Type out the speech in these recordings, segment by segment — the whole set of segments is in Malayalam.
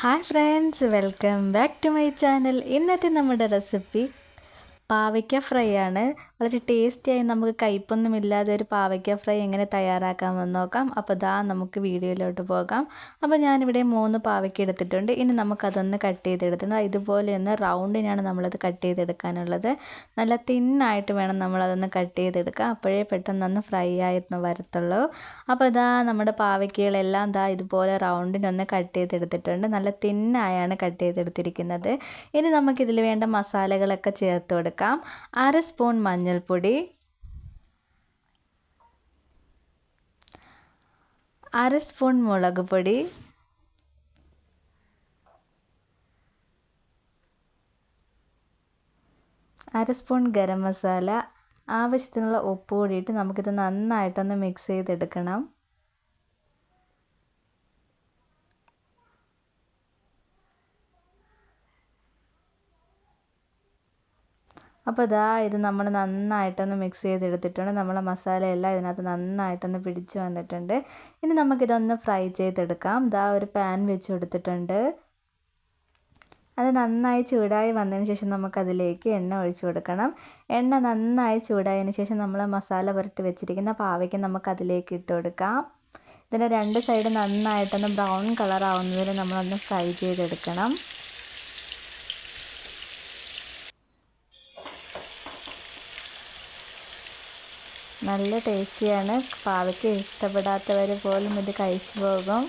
Hi friends welcome back to my channel. ഇന്നത്തെ നമ്മുടെ റെസിപ്പി പാവയ്ക്ക ഫ്രൈ ആണ്. വളരെ ടേസ്റ്റിയായി നമുക്ക് കയ്പൊന്നുമില്ലാതെ ഒരു പാവയ്ക്ക ഫ്രൈ എങ്ങനെ തയ്യാറാക്കാമെന്ന് നോക്കാം. അപ്പോൾ ദാ നമുക്ക് വീഡിയോയിലോട്ട് പോകാം. അപ്പോൾ ഞാനിവിടെ മൂന്ന് പാവയ്ക്ക എടുത്തിട്ടുണ്ട്. ഇനി നമുക്കതൊന്ന് കട്ട് ചെയ്തെടുക്കുന്നത് ഇതുപോലെ ഒന്ന് റൗണ്ടിനാണ് നമ്മളത് കട്ട് ചെയ്തെടുക്കാനുള്ളത്. നല്ല തിന്നായിട്ട് വേണം നമ്മളതൊന്ന് കട്ട് ചെയ്തെടുക്കുക അപ്പോഴേ പെട്ടെന്നൊന്ന് ഫ്രൈ ആയിരുന്നു വരത്തുള്ളൂ. അപ്പോൾ ഇതാ നമ്മുടെ പാവയ്ക്കകളെല്ലാം ദാ ഇതുപോലെ റൗണ്ടിനൊന്ന് കട്ട് ചെയ്തെടുത്തിട്ടുണ്ട്. നല്ല തിന്നായാണ് കട്ട് ചെയ്തെടുത്തിരിക്കുന്നത്. ഇനി നമുക്കിതിൽ വേണ്ട മസാലകളൊക്കെ ചേർത്ത് കൊടുക്കാം. അര സ്പൂൺ മഞ്ഞൾപ്പൊടി അര സ്പൂൺ മുളക് പൊടി അര സ്പൂൺ ഗരം മസാല. ആവശ്യത്തിനുള്ള ഉപ്പ് കൂടിയിട്ട് നമുക്കിത് നന്നായിട്ടൊന്ന് മിക്സ് ചെയ്തെടുക്കണം. അപ്പോൾ ഇതാ ഇത് നമ്മൾ നന്നായിട്ടൊന്ന് മിക്സ് ചെയ്തെടുത്തിട്ടുണ്ട്. നമ്മളെ മസാലയെല്ലാം ഇതിനകത്ത് നന്നായിട്ടൊന്ന് പിടിച്ച് വന്നിട്ടുണ്ട്. ഇനി നമുക്കിതൊന്ന് ഫ്രൈ ചെയ്തെടുക്കാം. ഇതാ ഒരു പാൻ വെച്ച് കൊടുത്തിട്ടുണ്ട്. അത് നന്നായി ചൂടായി വന്നതിന് ശേഷം നമുക്കതിലേക്ക് എണ്ണ ഒഴിച്ചു കൊടുക്കണം. എണ്ണ നന്നായി ചൂടായതിന് ശേഷം നമ്മൾ മസാല പുരട്ടി വെച്ചിരിക്കുന്ന പാവയ്ക്ക് നമുക്കതിലേക്ക് ഇട്ട് കൊടുക്കാം. ഇതിന്റെ രണ്ട് സൈഡ് നന്നായിട്ടൊന്ന് ബ്രൗൺ കളർ നമ്മളൊന്ന് ഫ്രൈ ചെയ്തെടുക്കണം. നല്ല ടേസ്റ്റിയാണ്. പാവയ്ക്ക് ഇഷ്ടപ്പെടാത്തവർ പോലും ഇത് കഴിച്ചു പോകും.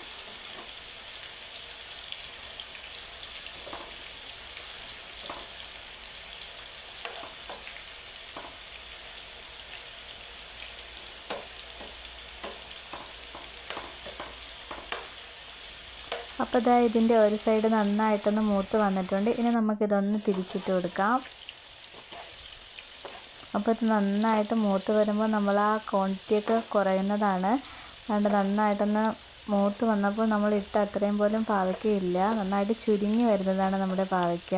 അപ്പോൾ ഇതാ ഇതിന്റെ ഒരു സൈഡ് നന്നായിട്ടൊന്ന് മൂത്ത് വന്നിട്ടുണ്ട്. ഇനി നമുക്കിതൊന്ന് തിരിച്ചിട്ട് കൊടുക്കാം. അപ്പോൾ ഇത് നന്നായിട്ട് മൂത്ത് വരുമ്പോൾ നമ്മൾ ആ ക്വാണ്ടിറ്റിയൊക്കെ കുറയുന്നതാണ്. അതുകൊണ്ട് നന്നായിട്ടൊന്ന് മൂത്ത് വന്നപ്പോൾ നമ്മൾ ഇട്ട അത്രയും പോലും പാവയ്ക്കയില്ല. നന്നായിട്ട് ചുരുങ്ങി വരുന്നതാണ് നമ്മുടെ പാവയ്ക്ക.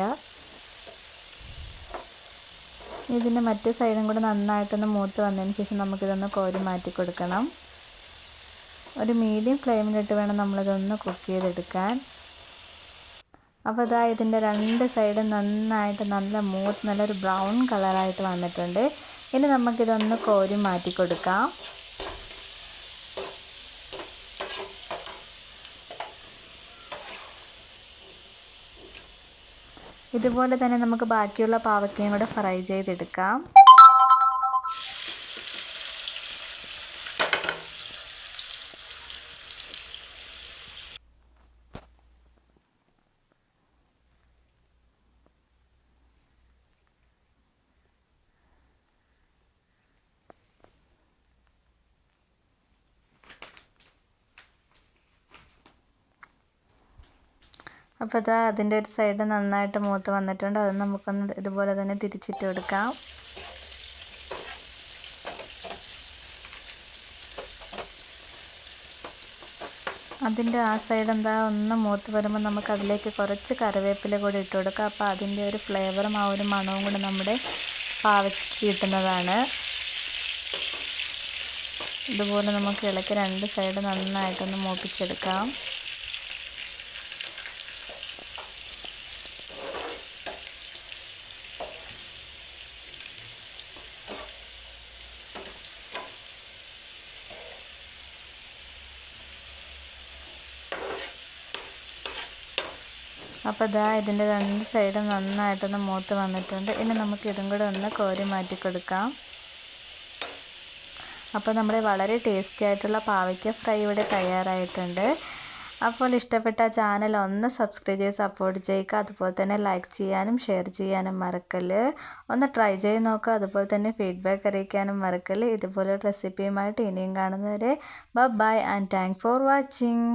ഇതിന്റെ മറ്റേ സൈഡും കൂടെ നന്നായിട്ടൊന്ന് മൂത്ത് വന്നതിന് ശേഷം നമുക്കിതൊന്ന് കോരി മാറ്റി കൊടുക്കണം. ഒരു മീഡിയം ഫ്ലെയിമിലിട്ട് വേണം നമ്മളിതൊന്ന് കുക്ക് ചെയ്തെടുക്കാൻ. അപ്പോൾ ഇതാ ഇതിന്റെ രണ്ട് സൈഡും നന്നായിട്ട് നല്ല മൂത്ത് നല്ലൊരു ബ്രൗൺ കളറായിട്ട് വന്നിട്ടുണ്ട്. ഇനി നമുക്കിതൊന്ന് കോരി മാറ്റി കൊടുക്കാം ഇതുപോലെ തന്നെ നമുക്ക് ബാക്കിയുള്ള പാവക്കയും കൂടെ ഫ്രൈ ചെയ്തെടുക്കാം. അപ്പോൾ ഇതാ അതിന്റെ ഒരു സൈഡ് നന്നായിട്ട് മൂത്ത് വന്നിട്ടുണ്ട്. അത് നമുക്കൊന്ന് ഇതുപോലെ തന്നെ തിരിച്ചിട്ട് കൊടുക്കാം അതിന്റെ ആ സൈഡ് എന്താ ഒന്ന് മൂത്ത് വരുമ്പോൾ നമുക്ക് അതിലേക്ക് കുറച്ച് കറിവേപ്പില കൂടി ഇട്ട് കൊടുക്കാം. അപ്പോൾ അതിന്റെ ഒരു ഫ്ലേവറും ആ ഒരു മണവും കൂടി നമ്മുടെ പാവയ്ക്ക് കിട്ടുന്നതാണ്. ഇതുപോലെ നമുക്ക് ഇളക്കി രണ്ട് സൈഡ് നന്നായിട്ടൊന്ന് മൂപ്പിച്ചെടുക്കാം. അപ്പോൾ ഇതാ ഇതിന്റെ രണ്ട് സൈഡും നന്നായിട്ടൊന്ന് മൂത്ത് വന്നിട്ടുണ്ട്. ഇനി നമുക്ക് ഇതും കൂടെ ഒന്ന് കോരി മാറ്റി കൊടുക്കാം. അപ്പോൾ നമ്മുടെ വളരെ ടേസ്റ്റി ആയിട്ടുള്ള പാവയ്ക്ക ഫ്രൈ ഇവിടെ തയ്യാറായിട്ടുണ്ട്. അപ്പോൾ ഇഷ്ടപ്പെട്ട ചാനൽ ഒന്ന് സബ്സ്ക്രൈബ് ചെയ്ത് സപ്പോർട്ട് ചെയ്യുക. അതുപോലെ തന്നെ ലൈക്ക് ചെയ്യാനും ഷെയർ ചെയ്യാനും മറക്കൽ ഒന്ന് ട്രൈ ചെയ്ത് നോക്കുക. അതുപോലെ തന്നെ ഫീഡ്ബാക്ക് അറിയിക്കാനും മറക്കൽ ഇതുപോലെ റെസിപ്പിയുമായിട്ട് ഇനിയും കാണുന്നവരെ bye and thank for watching